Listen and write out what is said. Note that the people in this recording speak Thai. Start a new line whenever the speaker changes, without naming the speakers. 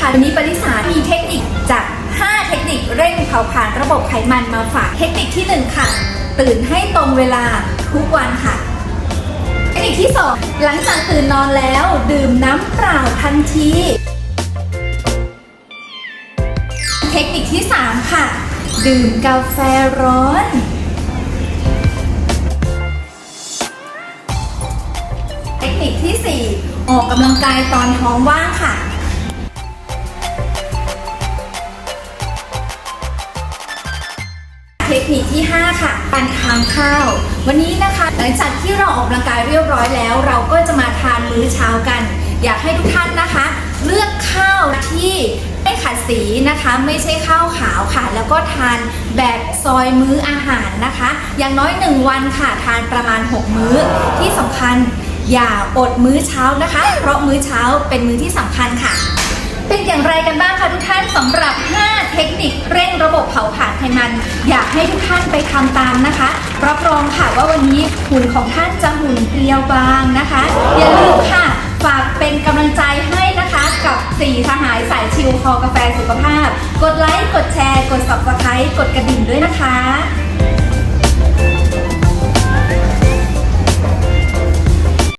ค่ะวันนี้ปริสามีเทคนิคจาก 5 เทคนิคเร่งเผาผลาญระบบไขมันมาฝากเทคนิคที่ 1 ค่ะ ตื่นให้ตรงเวลาทุกวันค่ะ เทคนิคที่ 2 หลังจากตื่นนอนแล้ว ดื่มน้ำเปล่าทันที เทคนิคที่ 3 ค่ะ ดื่มกาแฟร้อน คที่ 4 ออกกำลังกายตอนท้องว่างค่ะ เทคนิคที่ 5 ค่ะการทานข้าว วันนี้นะคะหลังจากที่เราออกกำลังกายเรียบร้อยแล้ว เราก็จะมาทานมื้อเช้ากัน อยากให้ทุกท่านนะคะ เลือกข้าวที่ไม่ขัดสีนะคะไม่ใช่ข้าวขาวค่ะ แล้วก็ทานแบบซอยมื้ออาหารนะคะ อย่างน้อย 1 วันค่ะ ทานประมาณ 6 มื้อที่สำคัญ อย่าอดมื้อเช้านะคะ เพราะมื้อเช้าเป็นมื้อที่สำคัญค่ะ เป็นอย่างไรกันบ้างคะทุกท่านสำหรับ 5 เทคนิคเร่งระบบเผาผลาญไขมัน อยากให้ทุกท่านไปทำตามนะคะ รับรองค่ะว่าวันนี้หุ่นของท่านจะหุ่นเพรียวบางนะคะ อย่าลืมค่ะฝากเป็นกำลังใจให้นะคะกับ4ทหารสายชิลคอกาแฟสุขภาพ กดไลค์ กดแชร์ กด subscribe กดกระดิ่งด้วยนะคะ